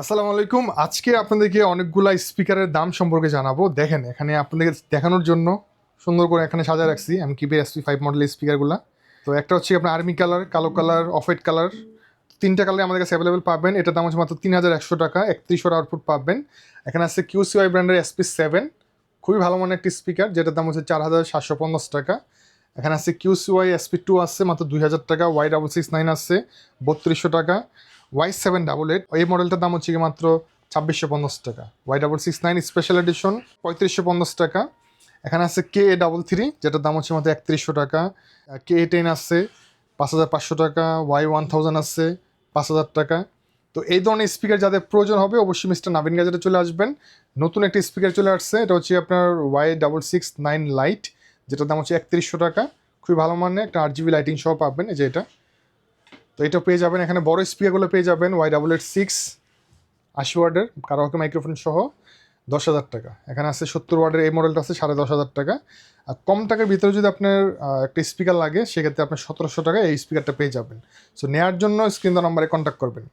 আসসালামু আলাইকুম। আজকে আপনাদেরকে অনেকগুলা স্পিকারের দাম সম্পর্কে জানাব। দেখেন, এখানে আপনাদের দেখানোর জন্য সুন্দর করে এখানে সাজা রাখছি। আমি কিপের এসপি ফাইভ মডেলের স্পিকারগুলো। তো একটা হচ্ছে আপনার আর্মি কালার কালো কালার অফ হোয়াইট কালার তিনটা কালার আমাদের কাছে অ্যাভেলেবেল পাবেন। এটার দাম হচ্ছে মাত্র তিন হাজার একশো টাকা। একত্রিশশো আউটপুট পাবেন। এখানে আছে কিউসিওয়াই ব্র্যান্ডের এসপি সেভেন খুবই ভালো মানের একটি স্পিকার যেটার দাম হচ্ছে চার হাজার সাতশো পঞ্চাশ টাকা। এখানে আছে কিউসিওয়াই এসপি টু আছে, মাত্র দুই হাজার টাকা। ওয়াই ডাবল সিক্স নাইন আছে, বত্রিশশো টাকা। ওয়াই সেভেন ডাবল এইট এই মডেলটার দাম হচ্ছে মাত্র ছাব্বিশশো পঞ্চাশ টাকা। Y double six nine special edition পঁয়ত্রিশশো পঞ্চাশ টাকা। এখানে আছে কে এ ডাবল থ্রি যেটার দাম হচ্ছে মাত্র একত্রিশশো টাকা। কে এ টেন আছে, পাঁচ হাজার পাঁচশো টাকা। ওয়াই ওয়ান থাউজেন্ড আছে, পাঁচ হাজার টাকা। তো এই ধরনের স্পিকার যাদের প্রয়োজন হবে, অবশ্যই মিস্টার নাবিন গাজেটে চলে আসবেন। নতুন একটি স্পিকার চলে আসছে, এটা হচ্ছে আপনার Y double six nine light যেটার দাম হচ্ছে একত্রিশশো টাকা। খুবই ভালো মানের একটা আট জিবি লাইটিং সহ পাবেন এই যে এটা। তো এটা পেয়ে যাবেন, এখানে বড় স্পিকারগুলো পেয়ে যাবেন ওয়াই ডাবল এইট সিক্স আশি ওয়ার্ডের কারাওকে মাইক্রোফোন সহ দশ হাজার টাকা। এখানে আছে সত্তর ওয়ার্ডের এই মডেলটা আছে, সাড়ে দশ হাজার টাকা। আর কম টাকার ভিতরে যদি আপনার একটা স্পিকার লাগে, সেক্ষেত্রে আপনার সতেরোশো টাকা এই স্পিকারটা পেয়ে যাবেন। সো নেওয়ার জন্য স্ক্রিন নাম্বারে কন্ট্যাক্ট করবেন।